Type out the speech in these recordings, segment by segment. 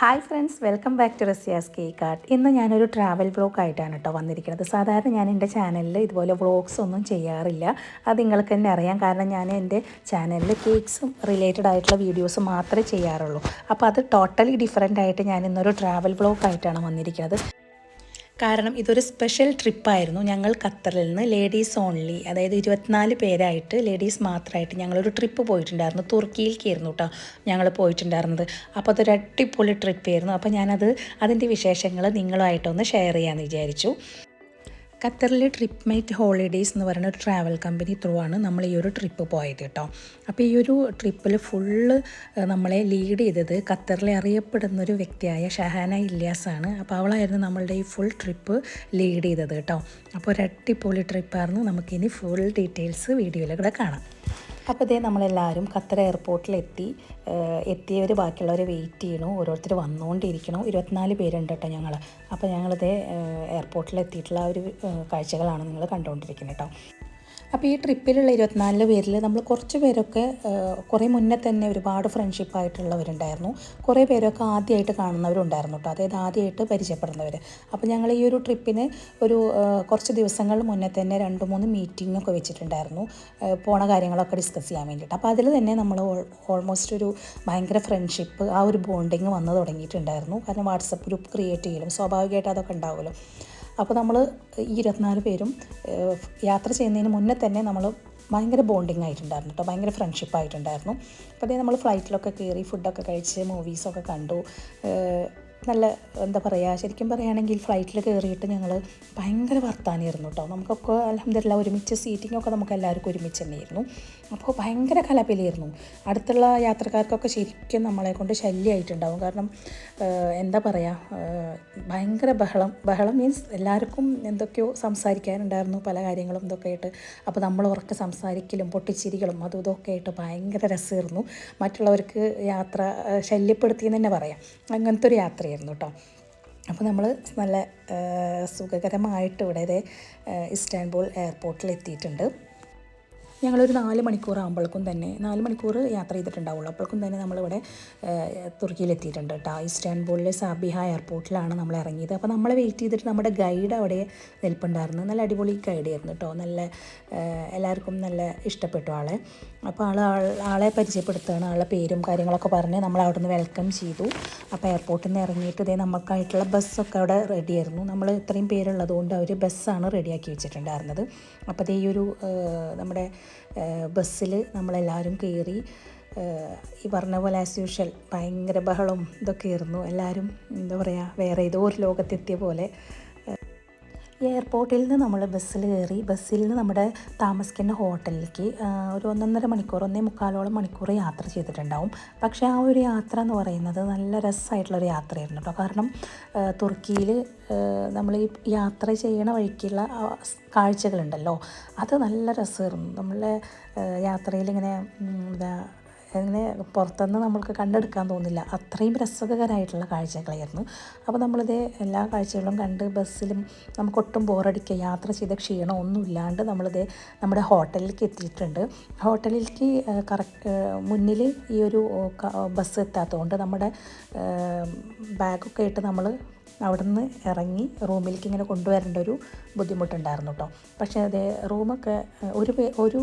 Hi friends welcome back to Raziya's cake art ഇന്ന് ഞാനൊരു travel vlog ആയിട്ടാണ് കേട്ടോ വന്നിരിക്കുന്നത്. സാധാരണ ഞാൻ എന്റെ ചാനലിൽ ഇതുപോലെ വ്ളോഗ്സ് ഒന്നും ചെയ്യാറില്ല. അത് നിങ്ങൾക്ക് തന്നെ അറിയാം. കാരണം ഞാൻ എന്റെ ചാനലിൽ കേക്ക്സും റിലേറ്റഡ് ആയിട്ടുള്ള വീഡിയോസ് മാത്രമേ ചെയ്യാറുള്ളൂ. അപ്പോൾ അത് ടോട്ടലി ഡിഫറെന്റ് ആയിട്ട് ഞാൻ ഇന്നൊരു ട്രാവൽ വ്ളോഗ് ആയിട്ടാണ് വന്നിരിക്കുന്നത്. കാരണം ഇതൊരു സ്പെഷ്യൽ ട്രിപ്പായിരുന്നു ഞങ്ങൾ ഖത്തറിൽ നിന്ന് ലേഡീസ് ഓൺലി അതായത് ഇരുപത്തിനാല് പേരായിട്ട് ലേഡീസ് മാത്രമായിട്ട് ഞങ്ങളൊരു ട്രിപ്പ് പോയിട്ടുണ്ടായിരുന്നു. തുർക്കിയിലേക്കായിരുന്നു കേട്ടോ ഞങ്ങൾ പോയിട്ടുണ്ടായിരുന്നത്. അപ്പോൾ അതൊരു അടിപൊളി ട്രിപ്പായിരുന്നു അപ്പോൾ ഞാനത് അതിന്റെ വിശേഷങ്ങൾ നിങ്ങളുമായിട്ടൊന്ന് ഷെയർ ചെയ്യാമെന്ന് വിചാരിച്ചു. ഖത്തറിലെ ട്രിപ്പ് മേറ്റ് ഹോളിഡേയ്സ് എന്ന് പറയുന്ന ഒരു ട്രാവൽ കമ്പനി ത്രൂ ആണ് നമ്മൾ ഈ ഒരു ട്രിപ്പ് പോയത് കേട്ടോ. അപ്പോൾ ഈ ഒരു ട്രിപ്പിൽ ഫുള്ള് നമ്മളെ ലീഡ് ചെയ്തത് ഖത്തറിലെ അറിയപ്പെടുന്ന ഒരു വ്യക്തിയായ ഷഹാന ഇല്യാസാണ് അപ്പോൾ അവളായിരുന്നു നമ്മളുടെ ഈ ഫുൾ ട്രിപ്പ് ലീഡ് ചെയ്തത് കേട്ടോ. അപ്പോൾ ഒരു അടിപൊളി ട്രിപ്പായിരുന്നു നമുക്കിനി ഫുൾ ഡീറ്റെയിൽസ് വീഡിയോയിലൂടെ കാണാം. അപ്പോൾ ഇതേ നമ്മളെല്ലാവരും ഖത്തർ എയർപോർട്ടിലെത്തി എത്തിയവർ ബാക്കിയുള്ളവരെ വെയിറ്റ് ചെയ്യണു. ഓരോരുത്തർ വന്നുകൊണ്ടിരിക്കണം ഇരുപത്തിനാല് പേരുണ്ട് കേട്ടോ ഞങ്ങൾ അപ്പോൾ ഞങ്ങളിതേ എയർപോർട്ടിൽ എത്തിയിട്ടുള്ള ആ ഒരു കാഴ്ചകളാണ് നിങ്ങൾ കണ്ടുകൊണ്ടിരിക്കുന്നത് കേട്ടോ അപ്പോൾ ഈ ട്രിപ്പിലുള്ള ഇരുപത്തിനാല് പേരിൽ നമ്മൾ കുറച്ച് പേരൊക്കെ കുറേ മുന്നേ തന്നെ ഒരുപാട് ഫ്രണ്ട്ഷിപ്പ് ആയിട്ടുള്ളവരുണ്ടായിരുന്നു. കുറേ പേരൊക്കെ ആദ്യമായിട്ട് കാണുന്നവരുണ്ടായിരുന്നു കേട്ടോ അതായത് ആദ്യമായിട്ട് പരിചയപ്പെടുന്നവർ അപ്പോൾ ഞങ്ങൾ ഈ ഒരു ട്രിപ്പിന് ഒരു കുറച്ച് ദിവസങ്ങൾ മുന്നേ തന്നെ രണ്ട് മൂന്ന് മീറ്റിംഗ് ഒക്കെ വെച്ചിട്ടുണ്ടായിരുന്നു. പോണ കാര്യങ്ങളൊക്കെ ഡിസ്കസ് ചെയ്യാൻ വേണ്ടിയിട്ട്. അപ്പോൾ അതിൽ തന്നെ നമ്മൾ ഓൾമോസ്റ്റ് ഒരു ഭയങ്കര ഫ്രണ്ട്ഷിപ്പ് ആ ഒരു ബോണ്ടിങ് വന്ന് തുടങ്ങിയിട്ടുണ്ടായിരുന്നു. കാരണം വാട്സപ്പ് ഗ്രൂപ്പ് ക്രിയേറ്റ് ചെയ്യലും സ്വാഭാവികമായിട്ട് അതൊക്കെ ഉണ്ടാവുമല്ലോ. അപ്പോൾ നമ്മൾ ഈ ഇരുപത്തിനാല് പേരും യാത്ര ചെയ്യുന്നതിന് മുന്നേ തന്നെ നമ്മൾ ഭയങ്കര ബോണ്ടിങ് ആയിട്ടുണ്ടായിരുന്നു കേട്ടോ ഭയങ്കര ഫ്രണ്ട്ഷിപ്പ് ആയിട്ടുണ്ടായിരുന്നു. അപ്പോൾ അതേ നമ്മൾ ഫ്ലൈറ്റിലൊക്കെ കയറി ഫുഡൊക്കെ കഴിച്ച് മൂവീസൊക്കെ കണ്ടു. നല്ല എന്താ പറയുക ശരിക്കും പറയുകയാണെങ്കിൽ ഫ്ലൈറ്റിൽ കയറിയിട്ട് ഞങ്ങൾ ഭയങ്കര വർത്താനമായിരുന്നു കേട്ടോ നമുക്കൊക്കെ അലഹമില്ല ഒരുമിച്ച് സീറ്റിങ്ങൊക്കെ നമുക്ക് എല്ലാവർക്കും ഒരുമിച്ച് തന്നെയായിരുന്നു. അപ്പോൾ ഭയങ്കര കലപിലായിരുന്നു. അടുത്തുള്ള യാത്രക്കാർക്കൊക്കെ ശരിക്കും നമ്മളെ കൊണ്ട് ശല്യമായിട്ടുണ്ടാവും കാരണം എന്താ പറയുക ഭയങ്കര ബഹളം. ബഹളം മീൻസ് എല്ലാവർക്കും എന്തൊക്കെയോ സംസാരിക്കാനുണ്ടായിരുന്നു. പല കാര്യങ്ങളും ഇതൊക്കെ ആയിട്ട് അപ്പോൾ നമ്മൾ ഉറക്കെ സംസാരിക്കലും പൊട്ടിച്ചിരികളും അതും ഇതൊക്കെ ആയിട്ട് ഭയങ്കര രസമായിരുന്നു. മറ്റുള്ളവർക്ക് യാത്ര ശല്യപ്പെടുത്തിയെന്ന് തന്നെ പറയാം. അങ്ങനത്തെ ഒരു യാത്രയായിരുന്നു കേട്ടോ അപ്പോൾ നമ്മൾ നല്ല സുഖകരമായിട്ട് ഇവിടെ ഇസ്താൻബുൾ എയർപോർട്ടിൽ എത്തിയിട്ടുണ്ട് ഞങ്ങളൊരു നാല് മണിക്കൂർ ആകുമ്പോഴേക്കും തന്നെ നാല് മണിക്കൂർ യാത്ര ചെയ്തിട്ടുണ്ടാവുള്ളൂ. അപ്പോഴേക്കും തന്നെ നമ്മളിവിടെ തുർക്കിയിലെത്തിയിട്ടുണ്ട് കേട്ടോ. ഇസ്റ്റാൻബുളിലെ സാബിഹ എയർപോർട്ടിലാണ് നമ്മൾ ഇറങ്ങിയത്. അപ്പോൾ നമ്മളെ വെയിറ്റ് ചെയ്തിട്ട് നമ്മുടെ ഗൈഡ് അവിടെ നിൽപ്പുണ്ടായിരുന്നു. നല്ല അടിപൊളി ഗൈഡായിരുന്നു കേട്ടോ. നല്ല എല്ലാവർക്കും നല്ല ഇഷ്ടപ്പെട്ടു ആളെ. അപ്പോൾ ആൾ ആളെ പരിചയപ്പെടുത്തുകയാണ്. ആളെ പേരും കാര്യങ്ങളൊക്കെ പറഞ്ഞ് നമ്മൾ അവിടെ നിന്ന് വെൽക്കം ചെയ്തു. അപ്പോൾ എയർപോർട്ടിൽ നിന്ന് ഇറങ്ങിയിട്ട് ഇതേ നമുക്കായിട്ടുള്ള ബസ്സൊക്കെ അവിടെ റെഡിയായിരുന്നു നമ്മൾ ഇത്രയും പേരുള്ളതുകൊണ്ട് അവർ ബസ്സാണ് റെഡിയാക്കി വെച്ചിട്ടുണ്ടായിരുന്നത്. അപ്പോൾ ഈ ഒരു നമ്മുടെ ബസ്സിൽ നമ്മളെല്ലാവരും കയറി ഈ പറഞ്ഞ പോലെ ആസ് യൂഷ്വൽ ഭയങ്കര ബഹളവും ഇതൊക്കെ ആയിരുന്നു എല്ലാവരും എന്താ പറയുക വേറെ ഏതോ ഒരു ലോകത്തെത്തിയ പോലെ എയർപോർട്ടിൽ നിന്ന് നമ്മൾ ബസ്സിൽ കയറി ബസ്സിൽ നിന്ന് നമ്മുടെ താമസിക്കുന്ന ഹോട്ടലിലേക്ക് ഒരു ഒന്നൊന്നര മണിക്കൂർ ഒന്നേ മുക്കാലോളം മണിക്കൂർ യാത്ര ചെയ്തിട്ടുണ്ടാവും. പക്ഷേ ആ ഒരു യാത്ര എന്ന് പറയുന്നത് നല്ല രസമായിട്ടുള്ളൊരു യാത്രയായിരുന്നു കേട്ടോ. കാരണം തുർക്കിയിൽ നമ്മൾ ഈ യാത്ര ചെയ്യണ വഴിക്കുള്ള കാഴ്ചകളുണ്ടല്ലോ. അത് നല്ല രസമായിരുന്നു. നമ്മളെ യാത്രയിൽ ഇങ്ങനെ എന്താ അങ്ങനെ പുറത്തുനിന്ന് നമ്മൾക്ക് കണ്ടെടുക്കാൻ തോന്നില്ല. അത്രയും രസകരമായിട്ടുള്ള കാഴ്ചകളായിരുന്നു. അപ്പോൾ നമ്മളിത് എല്ലാ കാഴ്ചകളും കണ്ട് ബസ്സിലും നമുക്കൊട്ടും ബോറടിക്കുക യാത്ര ചെയ്ത ക്ഷീണം ഒന്നും ഇല്ലാണ്ട് നമ്മളിത് നമ്മുടെ ഹോട്ടലിലേക്ക് എത്തിയിട്ടുണ്ട്. ഹോട്ടലിലേക്ക് കറക്റ്റ് മുന്നിൽ ഈ ഒരു ബസ് എത്താത്തതുകൊണ്ട് നമ്മുടെ ബാഗൊക്കെ ആയിട്ട് നമ്മൾ അവിടെ നിന്ന് ഇറങ്ങി റൂമിലേക്ക് ഇങ്ങനെ കൊണ്ടുവരേണ്ട ഒരു ബുദ്ധിമുട്ടുണ്ടായിരുന്നു കേട്ടോ പക്ഷേ അതേ റൂമൊക്കെ ഒരു ഒരു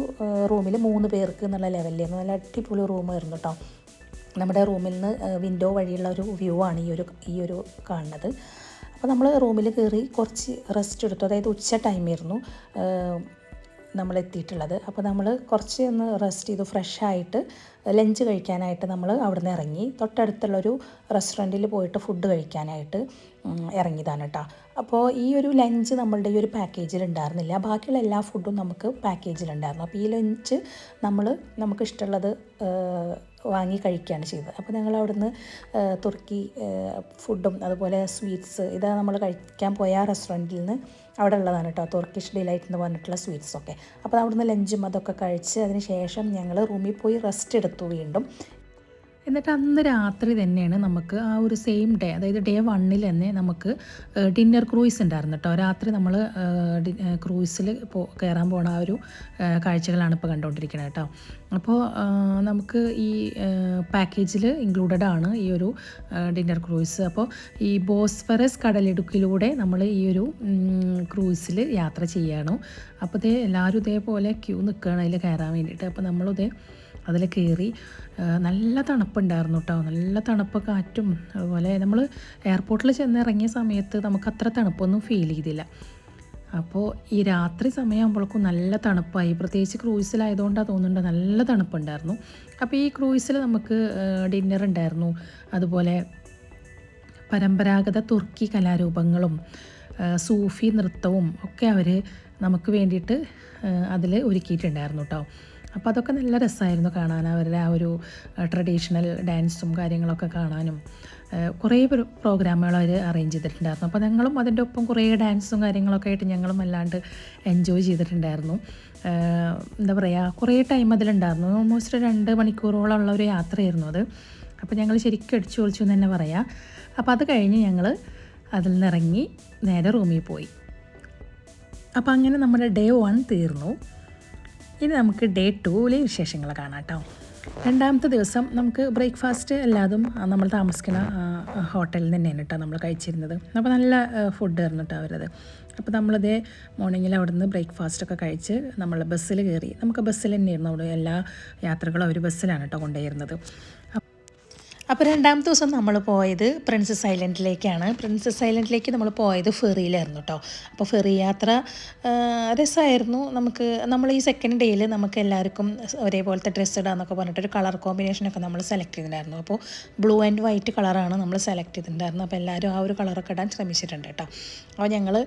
റൂമിൽ മൂന്ന് പേർക്ക് എന്നുള്ള ലെവലിലായിരുന്നു നല്ല അടിപൊളി റൂമായിരുന്നു കേട്ടോ നമ്മുടെ റൂമിൽ നിന്ന് വിൻഡോ വഴിയുള്ള ഒരു വ്യൂ ആണ് ഈ ഒരു ഈ ഒരു കാണുന്നത്. അപ്പോൾ നമ്മൾ റൂമിൽ കയറി കുറച്ച് റെസ്റ്റ് എടുത്തു. അതായത് ഉച്ച ടൈമായിരുന്നു നമ്മൾ എത്തിയിട്ടുള്ളത് അപ്പോൾ നമ്മൾ കുറച്ച് ഒന്ന് റെസ്റ്റ് ചെയ്തു ഫ്രഷായിട്ട് ലഞ്ച് കഴിക്കാനായിട്ട് നമ്മൾ അവിടെ നിന്ന് ഇറങ്ങി. തൊട്ടടുത്തുള്ളൊരു റെസ്റ്റോറന്റിൽ പോയിട്ട് ഫുഡ് കഴിക്കാനായിട്ട് ഇറങ്ങിയതാണ് കേട്ടോ. അപ്പോൾ ഈ ഒരു ലഞ്ച് നമ്മളുടെ ഈ ഒരു പാക്കേജിൽ ഉണ്ടായിരുന്നില്ല. ബാക്കിയുള്ള എല്ലാ ഫുഡും നമുക്ക് പാക്കേജിലുണ്ടായിരുന്നു അപ്പോൾ ഈ ലഞ്ച് നമ്മൾ നമുക്ക് ഇഷ്ടമുള്ളത് വാങ്ങി കഴിക്കുകയാണ് ചെയ്തത്. അപ്പോൾ ഞങ്ങൾ അവിടുന്ന് തുർക്കി ഫുഡും അതുപോലെ സ്വീറ്റ്സ് ഇതാണ് നമ്മൾ കഴിക്കാൻ പോയ ആ റെസ്റ്റോറന്റിൽ നിന്ന് അവിടെ ഉള്ളതാണ് കേട്ടോ. തുർക്കിഷ് ഡിലൈറ്റ് എന്ന് പറഞ്ഞിട്ടുള്ള സ്വീറ്റ്സൊക്കെ അപ്പോൾ അവിടുന്ന് ലഞ്ചും അതൊക്കെ കഴിച്ച് അതിന് ശേഷം ഞങ്ങൾ റൂമിൽ പോയി റെസ്റ്റ് എടുത്തു വീണ്ടും. എന്നിട്ട് അന്ന് രാത്രി തന്നെയാണ് നമുക്ക് ആ ഒരു സെയിം ഡേ അതായത് ഡേ വണ്ണിൽ തന്നെ നമുക്ക് ഡിന്നർ ക്രൂയിസ് ഉണ്ടായിരുന്നു കേട്ടോ രാത്രി നമ്മൾ ക്രൂയിസിൽ പോ കയറാൻ പോണ ആ ഒരു കാഴ്ചകളാണ് ഇപ്പോൾ കണ്ടുകൊണ്ടിരിക്കുന്നത് കേട്ടോ അപ്പോൾ നമുക്ക് ഈ പാക്കേജിൽ ഇൻക്ലൂഡഡ് ആണ് ഈ ഒരു ഡിന്നർ ക്രൂയിസ് അപ്പോൾ ഈ ബോസ്ഫറസ് കടലിടുക്കിലൂടെ നമ്മൾ ഈ ഒരു ക്രൂയിസിൽ യാത്ര ചെയ്യണം. അപ്പോൾ ഇതേ എല്ലാവരും ഇതേപോലെ ക്യൂ നിൽക്കുകയാണ് അതിൽ കയറാൻ വേണ്ടിയിട്ട് അപ്പോൾ നമ്മളിതേ അതിൽ കയറി നല്ല തണുപ്പുണ്ടായിരുന്നു കേട്ടോ നല്ല തണുപ്പ് കാറ്റും അതുപോലെ നമ്മൾ എയർപോർട്ടിൽ ചെന്ന് ഇറങ്ങിയ സമയത്ത് നമുക്ക് അത്ര തണുപ്പൊന്നും ഫീൽ ചെയ്തില്ല. അപ്പോൾ ഈ രാത്രി സമയമാകുമ്പോഴേക്കും നല്ല തണുപ്പായി. പ്രത്യേകിച്ച് ക്രൂയിസിലായതുകൊണ്ടാണ് തോന്നുന്നുണ്ട് നല്ല തണുപ്പുണ്ടായിരുന്നു. അപ്പോൾ ഈ ക്രൂയിസിൽ നമുക്ക് ഡിന്നർ ഉണ്ടായിരുന്നു. അതുപോലെ പരമ്പരാഗത തുർക്കി കലാരൂപങ്ങളും സൂഫി നൃത്തവും ഒക്കെ അവർ നമുക്ക് വേണ്ടിയിട്ട് അതിൽ ഒരുക്കിയിട്ടുണ്ടായിരുന്നു കേട്ടോ അപ്പോൾ അതൊക്കെ നല്ല രസമായിരുന്നു കാണാൻ അവരുടെ ആ ഒരു ട്രഡീഷണൽ ഡാൻസും കാര്യങ്ങളൊക്കെ കാണാനും. കുറേ പ്ര- പ്രോഗ്രാമുകൾ അവർ അറേഞ്ച് ചെയ്തിട്ടുണ്ടായിരുന്നു. അപ്പോൾ ഞങ്ങളും അതിന്റെ ഒപ്പം കുറേ ഡാൻസും കാര്യങ്ങളൊക്കെ ആയിട്ട് ഞങ്ങളും അല്ലാണ്ട് എൻജോയ് ചെയ്തിട്ടുണ്ടായിരുന്നു. എന്താ പറയുക കുറേ ടൈം അതിലുണ്ടായിരുന്നു. ഓൾമോസ്റ്റ് രണ്ട് മണിക്കൂറോളമുള്ള ഒരു യാത്രയായിരുന്നു അത്. അപ്പോൾ ഞങ്ങൾ ശരിക്കും അടിച്ചു പൊളിച്ചു എന്ന് തന്നെ പറയാം. അപ്പോൾ അത് കഴിഞ്ഞ് ഞങ്ങൾ അതിൽ നിന്നിറങ്ങി നേരെ റൂമിൽ പോയി. അപ്പോൾ അങ്ങനെ നമ്മുടെ ഡേ വൺ തീർന്നു. ഇനി നമുക്ക് ഡേ ടൂവിലെ വിശേഷങ്ങൾ കാണാം കേട്ടോ രണ്ടാമത്തെ ദിവസം നമുക്ക് ബ്രേക്ക്ഫാസ്റ്റ് എല്ലാതും നമ്മൾ താമസിക്കുന്ന ഹോട്ടലിൽ തന്നെയാണ് കേട്ടോ നമ്മൾ കഴിച്ചിരുന്നത്. അപ്പോൾ നല്ല ഫുഡ് ആയിരുന്നു കേട്ടോ അവരത്. അപ്പോൾ നമ്മളിതേ മോർണിംഗിൽ അവിടെ നിന്ന് ബ്രേക്ക്ഫാസ്റ്റൊക്കെ കഴിച്ച് നമ്മൾ ബസ്സിൽ കയറി നമുക്ക് ബസ്സിൽ തന്നെയായിരുന്നു അവിടെ എല്ലാ യാത്രകളും. അവർ ബസ്സിലാണ് കേട്ടോ കൊണ്ടുപോയിരുന്നത്. അപ്പോൾ രണ്ടാമത്തെ ദിവസം നമ്മൾ പോയത് പ്രിൻസസ് ഐലൻഡിലേക്കാണ് പ്രിൻസസ് ഐലൻഡിലേക്ക് നമ്മൾ പോയത് ഫെറിയിലായിരുന്നു കേട്ടോ അപ്പോൾ ഫെറി യാത്ര രസമായിരുന്നു നമുക്ക് നമ്മൾ ഈ സെക്കൻഡ് ഡേയിൽ നമുക്ക് എല്ലാവർക്കും ഒരേപോലത്തെ ഡ്രസ്സ് ഇടാന്നൊക്കെ പറഞ്ഞിട്ടൊരു കളർ കോമ്പിനേഷനൊക്കെ നമ്മൾ സെലക്ട് ചെയ്തിട്ടുണ്ടായിരുന്നു. അപ്പോൾ ബ്ലൂ ആൻഡ് വൈറ്റ് കളറാണ് നമ്മൾ സെലക്ട് ചെയ്തിട്ടുണ്ടായിരുന്നത്. അപ്പോൾ എല്ലാവരും ആ ഒരു കളറൊക്കെ ഇടാൻ ശ്രമിച്ചിട്ടുണ്ട് കേട്ടോ അപ്പോൾ ഞങ്ങൾ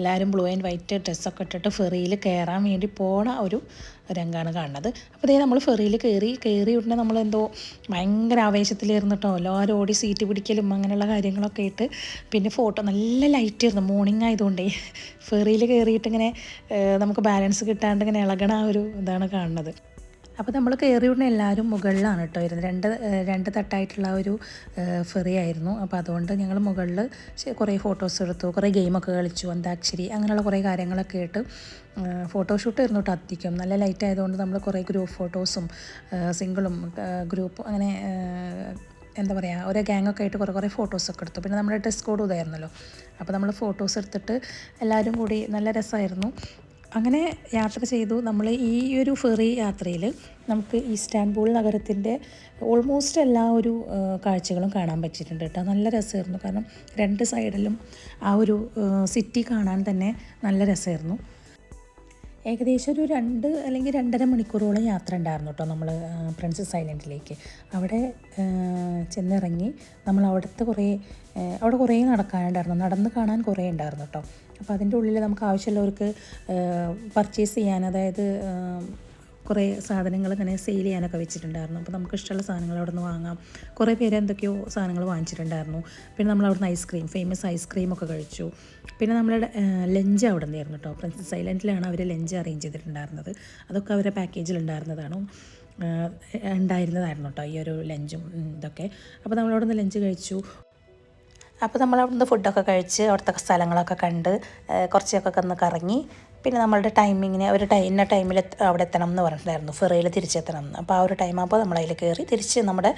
എല്ലാവരും ബ്ലൂ ആൻഡ് വൈറ്റ് ഡ്രസ്സൊക്കെ ഇട്ടിട്ട് ഫെറിയിൽ കയറാൻ വേണ്ടി പോണ ഒരു രംഗമാണ് കാണുന്നത്. അപ്പോൾ ഇതേ നമ്മൾ ഫെറിയിൽ കയറി കയറി ഉടനെ നമ്മളെന്തോ ഭയങ്കര ആവേശത്തിലായിരുന്നു കേട്ടോ എല്ലാവരും ഓടി സീറ്റ് പിടിക്കലും അങ്ങനെയുള്ള കാര്യങ്ങളൊക്കെ ആയിട്ട്. പിന്നെ ഫോട്ടോ നല്ല ലൈറ്റ് ആയിരുന്നു. മോർണിംഗ് ആയതുകൊണ്ടേ ഫെറിയിൽ കയറിയിട്ട് ഇങ്ങനെ നമുക്ക് ബാലൻസ് കിട്ടാണ്ട് ഇങ്ങനെ ഇളകണ ഒരു ഇതാണ് കാണുന്നത്. അപ്പോൾ നമ്മൾ കയറി ഉടനെ എല്ലാവരും മുകളിലാണ് കേട്ടോ ഇരുന്നത്. രണ്ട് രണ്ട് തട്ടായിട്ടുള്ള ഒരു ഫെറി ആയിരുന്നു അപ്പോൾ അതുകൊണ്ട് ഞങ്ങൾ മുകളിൽ കുറേ ഫോട്ടോസ് എടുത്തു. കുറേ ഗെയിമൊക്കെ കളിച്ചു. അന്താക്ഷരി അങ്ങനെയുള്ള കുറേ കാര്യങ്ങളൊക്കെ ആയിട്ട് ഫോട്ടോഷൂട്ട് ഇരുന്നു കേട്ടോ അധികം. നല്ല ലൈറ്റ് ആയതുകൊണ്ട് നമ്മൾ കുറേ ഗ്രൂപ്പ് ഫോട്ടോസും സിംഗിളും ഗ്രൂപ്പും അങ്ങനെ എന്താ പറയുക ഓരോ ഗ്യാങ്ങൊക്കെ ആയിട്ട് കുറേ കുറേ ഫോട്ടോസൊക്കെ എടുത്തു. പിന്നെ നമ്മുടെ ഡ്രസ് കോഡ് ഇതായിരുന്നല്ലോ. അപ്പോൾ നമ്മൾ ഫോട്ടോസ് എടുത്തിട്ട് എല്ലാവരും കൂടി നല്ല രസമായിരുന്നു അങ്ങനെ യാത്ര ചെയ്തു. നമ്മൾ ഈ ഒരു ഫെറി യാത്രയിൽ നമുക്ക് ഇസ്താൻബുൾ നഗരത്തിന്റെ ഓൾമോസ്റ്റ് എല്ലാ ഒരു കാഴ്ചകളും കാണാൻ പറ്റിയിട്ടുണ്ട് കേട്ടോ. നല്ല രസമായിരുന്നു. കാരണം രണ്ട് സൈഡിലും ആ ഒരു സിറ്റി കാണാൻ തന്നെ നല്ല രസമായിരുന്നു. ഏകദേശം ഒരു രണ്ട് അല്ലെങ്കിൽ രണ്ടര മണിക്കൂറോളം യാത്ര ഉണ്ടായിരുന്നു കേട്ടോ നമ്മൾ പ്രിൻസസ് ഐലൻഡിലേക്ക്. അവിടെ ചെന്നിറങ്ങി നമ്മൾ അവിടുത്തെ കുറേ അവിടെ കുറേ നടക്കാനുണ്ടായിരുന്നു. നടന്ന് കാണാൻ കുറേ ഉണ്ടായിരുന്നു കേട്ടോ. അപ്പോൾ അതിന്റെ ഉള്ളിൽ നമുക്ക് ആവശ്യമുള്ളവർക്ക് പർച്ചേസ് ചെയ്യാൻ അതായത് കുറേ സാധനങ്ങൾ ഇങ്ങനെ സെയിൽ ചെയ്യാനൊക്കെ വെച്ചിട്ടുണ്ടായിരുന്നു. അപ്പോൾ നമുക്ക് ഇഷ്ടമുള്ള സാധനങ്ങൾ അവിടെ നിന്ന് വാങ്ങാം. കുറേ പേര് എന്തൊക്കെയോ സാധനങ്ങൾ വാങ്ങിച്ചിട്ടുണ്ടായിരുന്നു. പിന്നെ നമ്മൾ അവിടുന്ന് ഐസ്ക്രീം ഫേമസ് ഐസ്ക്രീം ഒക്കെ കഴിച്ചു. പിന്നെ നമ്മളുടെ ലഞ്ച് അവിടെ നിന്നായിരുന്നു കേട്ടോ. പ്രിൻസസ് ഐലൻഡിലാണ് അവർ ലഞ്ച് അറേഞ്ച് ചെയ്തിട്ടുണ്ടായിരുന്നത്. അതൊക്കെ അവരുടെ പാക്കേജിൽ ഉണ്ടായിരുന്നതാണ് ഉണ്ടായിരുന്നതായിരുന്നു കേട്ടോ ഈ ഒരു ലഞ്ചും ഇതൊക്കെ. അപ്പോൾ നമ്മളവിടെ നിന്ന് ലഞ്ച് കഴിച്ചു. അപ്പോൾ നമ്മൾ അവിടുന്ന് ഫുഡൊക്കെ കഴിച്ച് അവിടുത്തെ സ്ഥലങ്ങളൊക്കെ കണ്ട് കുറച്ചൊക്കെ ഒന്ന് കറങ്ങി. പിന്നെ നമ്മളുടെ ടൈമിങ്ങിന് ഒരു ടൈം ഇന്ന ടൈമിൽ അവിടെ എത്തണം എന്ന് പറഞ്ഞിട്ടുണ്ടായിരുന്നു. ഫെറിയിൽ തിരിച്ചെത്തണം എന്ന്. അപ്പോൾ ആ ഒരു ടൈം ആകുമ്പോൾ നമ്മൾ അതിൽ കയറി തിരിച്ച് നമ്മുടെ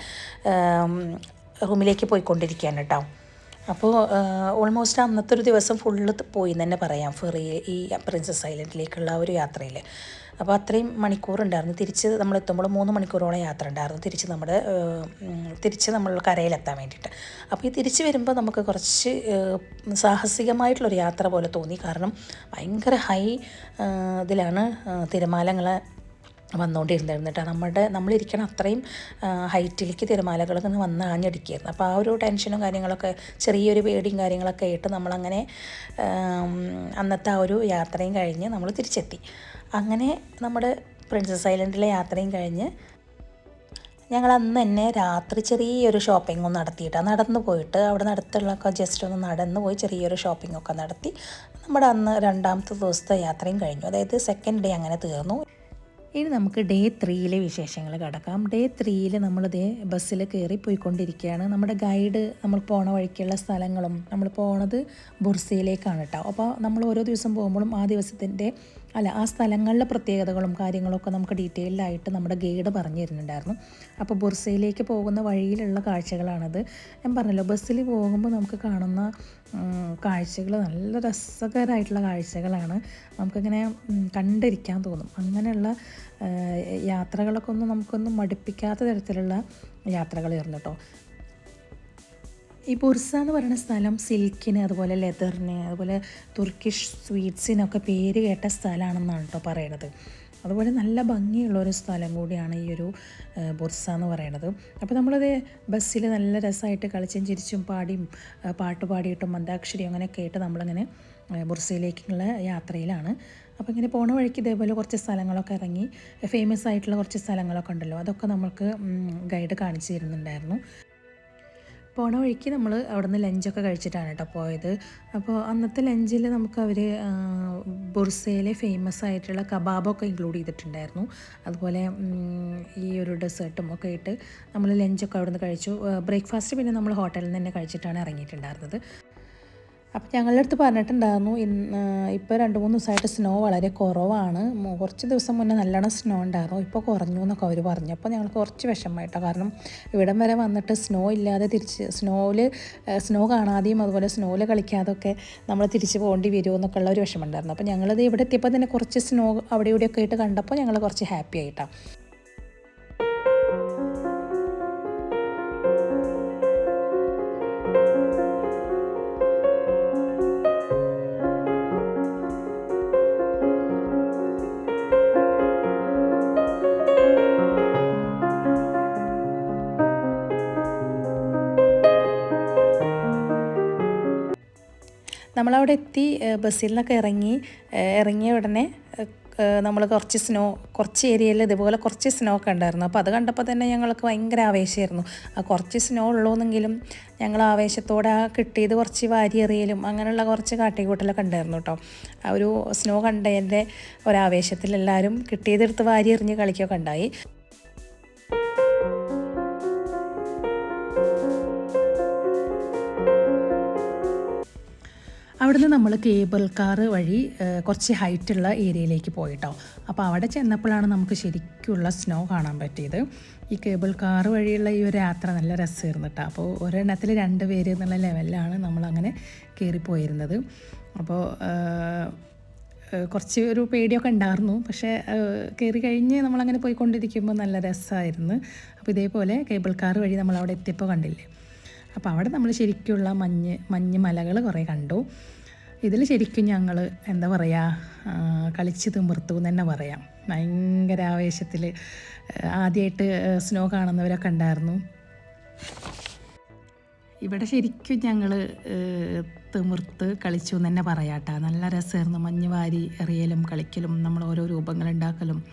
റൂമിലേക്ക് പോയിക്കൊണ്ടിരിക്കുകയാണ് കേട്ടോ അപ്പോൾ ഓൾമോസ്റ്റ് അന്നത്തെ ഒരു ദിവസം ഫുള്ള് പോയി എന്ന് തന്നെ പറയാം. ഫെറി ഈ പ്രിൻസസ് ഐലൻഡിലേക്കുള്ള ഒരു യാത്രയിൽ അപ്പോൾ അത്രയും മണിക്കൂറുണ്ടായിരുന്നു. തിരിച്ച് നമ്മൾ എത്തുമ്പോൾ മൂന്ന് മണിക്കൂറോളം യാത്ര ഉണ്ടായിരുന്നു തിരിച്ച് നമ്മുടെ തിരിച്ച് നമ്മൾ കരയിലെത്താൻ വേണ്ടിയിട്ട്. അപ്പോൾ ഈ തിരിച്ച് വരുമ്പോൾ നമുക്ക് കുറച്ച് സാഹസികമായിട്ടുള്ളൊരു യാത്ര പോലെ തോന്നി. കാരണം ഭയങ്കര ഹൈ ഇതിലാണ് തിരമാലങ്ങൾ വന്നുകൊണ്ടിരുന്നിരുന്നു കേട്ടോ. നമ്മുടെ നമ്മളിരിക്കണം അത്രയും ഹൈറ്റിലേക്ക് തിരമാലകളൊക്കെ ഇങ്ങനെ വന്ന് ആഞ്ഞടിക്കുകയായിരുന്നു. അപ്പോൾ ആ ഒരു ടെൻഷനും കാര്യങ്ങളൊക്കെ ചെറിയൊരു പേടിയും കാര്യങ്ങളൊക്കെ ആയിട്ട് നമ്മളങ്ങനെ അന്നത്തെ ആ ഒരു യാത്രയും കഴിഞ്ഞ് നമ്മൾ തിരിച്ചെത്തി. അങ്ങനെ നമ്മുടെ പ്രിൻസസ് ഐലൻഡിലെ യാത്രയും കഴിഞ്ഞ് ഞങ്ങൾ അന്ന് തന്നെ രാത്രി ചെറിയൊരു ഷോപ്പിംഗ് ഒന്ന് നടത്തിയിട്ടാണ് നടന്നു പോയിട്ട് അവിടെ അടുത്തുള്ളൊക്കെ ജസ്റ്റ് ഒന്ന് നടന്നു പോയി ചെറിയൊരു ഷോപ്പിംഗ് ഒക്കെ നടത്തി. നമ്മുടെ അന്ന് രണ്ടാമത്തെ ദിവസത്തെ യാത്രയും കഴിഞ്ഞു. അതായത് സെക്കൻഡ് ഡേ അങ്ങനെ തീർന്നു. ഇനി നമുക്ക് ഡേ ത്രീയിലെ വിശേഷങ്ങൾ കിടക്കാം. ഡേ ത്രീയിൽ നമ്മളിതേ ബസ്സിൽ കയറി പോയിക്കൊണ്ടിരിക്കുകയാണ്. നമ്മുടെ ഗൈഡ് നമ്മൾ പോണ വഴിക്കുള്ള സ്ഥലങ്ങളും നമ്മൾ പോണത് ബുർസയിലേക്കാണ് കേട്ടോ അപ്പോൾ നമ്മൾ ഓരോ ദിവസം പോകുമ്പോഴും ആ ദിവസത്തിന്റെ അല്ല ആ സ്ഥലങ്ങളിലെ പ്രത്യേകതകളും കാര്യങ്ങളൊക്കെ നമുക്ക് ഡീറ്റെയിൽഡായിട്ട് നമ്മുടെ ഗൈഡ് പറഞ്ഞു തരുന്നുണ്ടായിരുന്നു അപ്പോൾ ബുർസയിലേക്ക് പോകുന്ന വഴിയിലുള്ള കാഴ്ചകളാണത്. ഞാൻ പറഞ്ഞല്ലോ ബസ്സിൽ പോകുമ്പോൾ നമുക്ക് കാണുന്ന കാഴ്ചകൾ നല്ല രസകരമായിട്ടുള്ള കാഴ്ചകളാണ്. നമുക്കിങ്ങനെ കണ്ടിരിക്കാൻ തോന്നും. അങ്ങനെയുള്ള യാത്രകളൊക്കെ ഒന്നും നമുക്കൊന്നും മടുപ്പിക്കാത്ത തരത്തിലുള്ള യാത്രകളായിരുന്നു കേട്ടോ. ഈ ബുർസ എന്ന് പറയുന്ന സ്ഥലം സിൽക്കിന് അതുപോലെ ലെതറിന് അതുപോലെ തുർക്കിഷ് സ്വീറ്റ്സിനൊക്കെ പേര് കേട്ട സ്ഥലമാണെന്നാണ് കേട്ടോ പറയണത്. അതുപോലെ നല്ല ഭംഗിയുള്ള ഒരു സ്ഥലം കൂടിയാണ് ഈ ഒരു ബുർസ എന്ന് പറയുന്നത് അപ്പോൾ നമ്മളത് ബസ്സിൽ നല്ല രസമായിട്ട് കളിച്ചും ചിരിച്ചും പാടിയും പാട്ട് പാടിയിട്ടും മന്ദാക്ഷരി അങ്ങനെയൊക്കെ ആയിട്ട് നമ്മളിങ്ങനെ ബുർസയിലേക്കുള്ള യാത്രയിലാണ്. അപ്പോൾ ഇങ്ങനെ പോണ വഴിക്ക് ഇതേപോലെ കുറച്ച് സ്ഥലങ്ങളൊക്കെ ഇറങ്ങി ഫേമസ് ആയിട്ടുള്ള കുറച്ച് സ്ഥലങ്ങളൊക്കെ ഉണ്ടല്ലോ അതൊക്കെ നമ്മൾക്ക് ഗൈഡ് കാണിച്ചു തരുന്നുണ്ടായിരുന്നു. പോണ വഴിക്ക് നമ്മൾ അവിടുന്ന് ലഞ്ചൊക്കെ കഴിച്ചിട്ടാണ് കേട്ടോ പോയത്. അപ്പോൾ അന്നത്തെ ലഞ്ചിൽ നമുക്ക് അവർ ബുർസയിലെ ഫേമസ് ആയിട്ടുള്ള കബാബൊക്കെ ഇൻക്ലൂഡ് ചെയ്തിട്ടുണ്ടായിരുന്നു. അതുപോലെ ഈ ഒരു ഡെസേർട്ടും ഒക്കെ ഇട്ട് നമ്മൾ ലഞ്ചൊക്കെ അവിടുന്ന് കഴിച്ചു. ബ്രേക്ക്ഫാസ്റ്റ് പിന്നെ നമ്മൾ ഹോട്ടലിൽ നിന്ന് തന്നെ കഴിച്ചിട്ടാണ് ഇറങ്ങിയിട്ടുണ്ടായിരുന്നത്. അപ്പം ഞങ്ങളുടെ അടുത്ത് പറഞ്ഞിട്ടുണ്ടായിരുന്നു ഇന്ന് ഇപ്പോൾ രണ്ട് മൂന്ന് ദിവസമായിട്ട് സ്നോ വളരെ കുറവാണ്. കുറച്ച് ദിവസം മുന്നേ നല്ലോണം സ്നോ ഉണ്ടായിരുന്നു ഇപ്പോൾ കുറഞ്ഞു എന്നൊക്കെ അവർ പറഞ്ഞു. അപ്പോൾ ഞങ്ങൾക്ക് കുറച്ച് വിഷമമായിട്ടോ കാരണം ഇവിടം വരെ വന്നിട്ട് സ്നോ ഇല്ലാതെ തിരിച്ച് സ്നോയിൽ സ്നോ കാണാതെയും അതുപോലെ സ്നോയിൽ കളിക്കാതെയൊക്കെ നമ്മൾ തിരിച്ച് പോകേണ്ടി വരുമോ എന്നൊക്കെ ഉള്ള ഒരു വിഷമമുണ്ടായിരുന്നു അപ്പോൾ ഞങ്ങളിത് ഇവിടെ എത്തിയപ്പോൾ തന്നെ കുറച്ച് സ്നോ അവിടെ ഇവിടെയൊക്കെ ആയിട്ട് കണ്ടപ്പോൾ ഞങ്ങൾ കുറച്ച് ഹാപ്പി ആയിട്ടാണ് നമ്മളവിടെ എത്തി ബസ്സിൽ നിന്നൊക്കെ ഇറങ്ങി ഇറങ്ങിയ ഉടനെ നമ്മൾ കുറച്ച് സ്നോ കുറച്ച് ഏരിയയിൽ ഇതുപോലെ കുറച്ച് സ്നോ ഒക്കെ ഉണ്ടായിരുന്നു. അപ്പോൾ അത് കണ്ടപ്പോൾ തന്നെ ഞങ്ങൾക്ക് ഭയങ്കര ആവേശമായിരുന്നു. ആ കുറച്ച് സ്നോ ഉള്ളൂന്നെങ്കിലും ഞങ്ങൾ ആവേശത്തോടെ ആ കിട്ടിയത് കുറച്ച് വാരിയെറിയലും അങ്ങനെയുള്ള കുറച്ച് കാട്ടിക്കൂട്ടലൊക്കെ ഉണ്ടായിരുന്നു കേട്ടോ. ആ ഒരു സ്നോ കണ്ടതിന്റെ ഒരാവേശത്തിൽ എല്ലാവരും കിട്ടിയതെടുത്ത് വാരി എറിഞ്ഞ് കളിക്കുകയൊക്കെ ഉണ്ടായി. അവിടുന്ന് നമ്മൾ കേബിൾ കാർ വഴി കുറച്ച് ഹൈറ്റുള്ള ഏരിയയിലേക്ക് പോയിട്ടോ. അപ്പോൾ അവിടെ ചെന്നപ്പോഴാണ് നമുക്ക് ശരിക്കുള്ള സ്നോ കാണാൻ പറ്റിയത്. ഈ കേബിൾ കാർ വഴിയുള്ള ഈ ഒരു യാത്ര നല്ല രസമായിരുന്നു കേട്ടോ. അപ്പോൾ ഒരെണ്ണത്തിൽ രണ്ട് പേര് എന്നുള്ള ലെവലിലാണ് നമ്മളങ്ങനെ കയറിപ്പോയിരുന്നത് അപ്പോൾ കുറച്ച് ഒരു പേടിയൊക്കെ ഉണ്ടായിരുന്നു. പക്ഷേ കയറി കഴിഞ്ഞ് നമ്മളങ്ങനെ പോയിക്കൊണ്ടിരിക്കുമ്പോൾ നല്ല രസമായിരുന്നു. അപ്പോൾ ഇതേപോലെ കേബിൾ കാർ വഴി നമ്മൾ അവിടെ എത്തിയപ്പോൾ കണ്ടില്ലേ? അപ്പോൾ അവിടെ നമ്മൾ ശരിക്കുള്ള മഞ്ഞ് മഞ്ഞ് മലകൾ കുറേ കണ്ടു. ഇതിൽ ശരിക്കും ഞങ്ങൾ എന്താ പറയുക കളിച്ച് തിമിർത്തു എന്ന് തന്നെ പറയാം. ഭയങ്കര ആവേശത്തിൽ ആദ്യമായിട്ട് സ്നോ കാണുന്നവരൊക്കെ ഉണ്ടായിരുന്നു. ഇവിടെ ശരിക്കും ഞങ്ങൾ തിമിർത്ത് കളിച്ചു എന്ന് തന്നെ പറയാട്ടോ. നല്ല രസമായിരുന്നു. മഞ്ഞ് വാരി എറിയലും കളിക്കലും നമ്മൾ ഓരോ രൂപങ്ങൾ ഉണ്ടാക്കലും.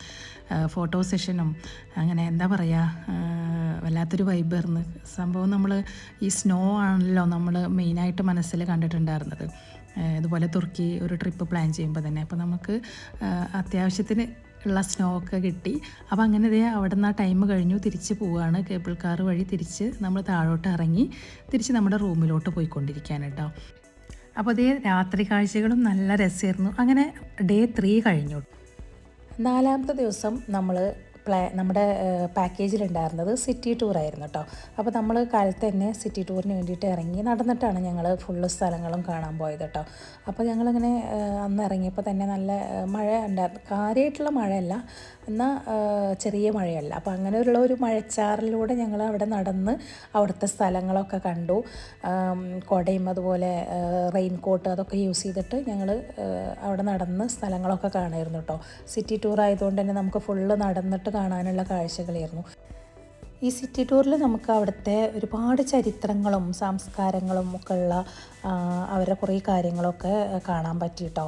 ഫോട്ടോ സെഷനും അങ്ങനെ എന്താ പറയുക വല്ലാത്തൊരു വൈബായിരുന്നു സംഭവം നമ്മൾ ഈ സ്നോ ആണല്ലോ നമ്മൾ മെയിനായിട്ട് മനസ്സിൽ കണ്ടിട്ടുണ്ടായിരുന്നത്. ഇതുപോലെ തുർക്കി ഒരു ട്രിപ്പ് പ്ലാൻ ചെയ്യുമ്പോൾ തന്നെ. അപ്പോൾ നമുക്ക് അത്യാവശ്യത്തിന് ഉള്ള സ്നോ ഒക്കെ കിട്ടി. അപ്പോൾ അങ്ങനെ ഇതേ അവിടെ നിന്ന് ആ ടൈം കഴിഞ്ഞു തിരിച്ച് പോവുകയാണ് കേബിൾ കാർ വഴി തിരിച്ച് നമ്മൾ താഴോട്ട് ഇറങ്ങി തിരിച്ച് നമ്മുടെ റൂമിലോട്ട് പോയിക്കൊണ്ടിരിക്കുകയാണ് കേട്ടോ അപ്പോൾ അതേ രാത്രി കാഴ്ചകളും നല്ല രസമായിരുന്നു അങ്ങനെ ഡേ ത്രീ കഴിഞ്ഞു. നാലാമത്തെ ദിവസം നമ്മൾ പ്ലാ നമ്മുടെ പാക്കേജിലുണ്ടായിരുന്നത് സിറ്റി ടൂറായിരുന്നു കേട്ടോ അപ്പോൾ നമ്മൾ കാലത്ത് തന്നെ സിറ്റി ടൂറിന് വേണ്ടിയിട്ട് ഇറങ്ങി നടന്നിട്ടാണ് ഞങ്ങൾ ഫുള്ള് സ്ഥലങ്ങളും കാണാൻ പോയത് കേട്ടോ അപ്പോൾ ഞങ്ങളിങ്ങനെ അന്ന് ഇറങ്ങിയപ്പോൾ തന്നെ നല്ല മഴ ഉണ്ടായിരുന്നു. കാര്യമായിട്ടുള്ള മഴയല്ല. എന്നാൽ ചെറിയ മഴയല്ല. അപ്പോൾ അങ്ങനെയുള്ള ഒരു മഴച്ചാറിലൂടെ ഞങ്ങൾ അവിടെ നടന്ന് അവിടുത്തെ സ്ഥലങ്ങളൊക്കെ കണ്ടു. കൊടയും അതുപോലെ റെയിൻ കോട്ട് അതൊക്കെ യൂസ് ചെയ്തിട്ട് ഞങ്ങൾ അവിടെ നടന്ന് സ്ഥലങ്ങളൊക്കെ കാണായിരുന്നു കേട്ടോ സിറ്റി ടൂർ ആയതുകൊണ്ട് തന്നെ നമുക്ക് ഫുള്ള് നടന്നിട്ട് കാണാനുള്ള കാഴ്ചകളായിരുന്നു. ഈ സിറ്റി ടൂറിൽ നമുക്ക് അവിടുത്തെ ഒരുപാട് ചരിത്രങ്ങളും സംസ്കാരങ്ങളും ഒക്കെ ഉള്ള ആ, അവരുടെ കുറേ കാര്യങ്ങളൊക്കെ കാണാൻ പറ്റി കേട്ടോ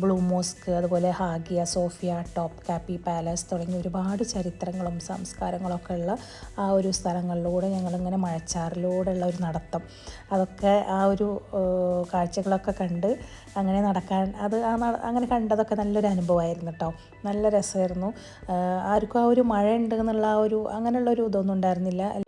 ബ്ലൂ മോസ്ക് അതുപോലെ Hagia Sophia Topkapi palace തുടങ്ങി ഒരുപാട് ചരിത്രങ്ങളും സംസ്കാരങ്ങളൊക്കെ ഉള്ള ആ ഒരു സ്ഥലങ്ങളിലൂടെ ഞങ്ങളിങ്ങനെ മഴച്ചാറിലൂടെയുള്ള ഒരു നടത്തം. അതൊക്കെ ആ ഒരു കാഴ്ചകളൊക്കെ കണ്ട് അങ്ങനെ നടക്കാൻ അത് ആ അങ്ങനെ കണ്ടതൊക്കെ നല്ലൊരു അനുഭവമായിരുന്നു കേട്ടോ നല്ല രസമായിരുന്നു. ആർക്കും ആ ഒരു മഴ ഉണ്ട് എന്നുള്ള ആ ഒരു അങ്ങനെയുള്ളൊരു ഇതൊന്നും ഉണ്ടായിരുന്നില്ല.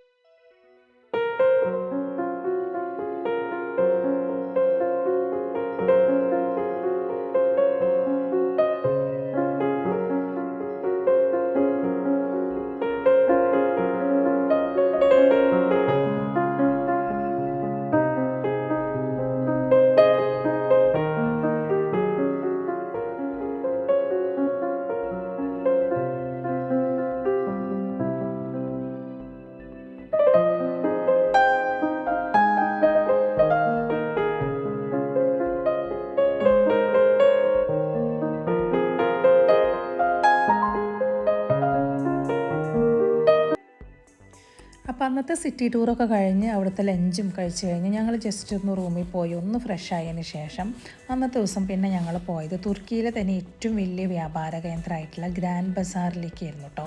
അന്നത്തെ സിറ്റി ടൂറൊക്കെ കഴിഞ്ഞ് അവിടുത്തെ ലഞ്ചും കഴിച്ച് കഴിഞ്ഞ് ഞങ്ങൾ ജസ്റ്റ് ഒന്ന് റൂമിൽ പോയി. ഒന്ന് ഫ്രഷ് ആയതിന് ശേഷം അന്നത്തെ ദിവസം പിന്നെ ഞങ്ങൾ പോയത് തുർക്കിയിലെ തന്നെ ഏറ്റവും വലിയ വ്യാപാര കേന്ദ്രമായിട്ടുള്ള ഗ്രാൻഡ് ബസാറിലേക്കായിരുന്നു കേട്ടോ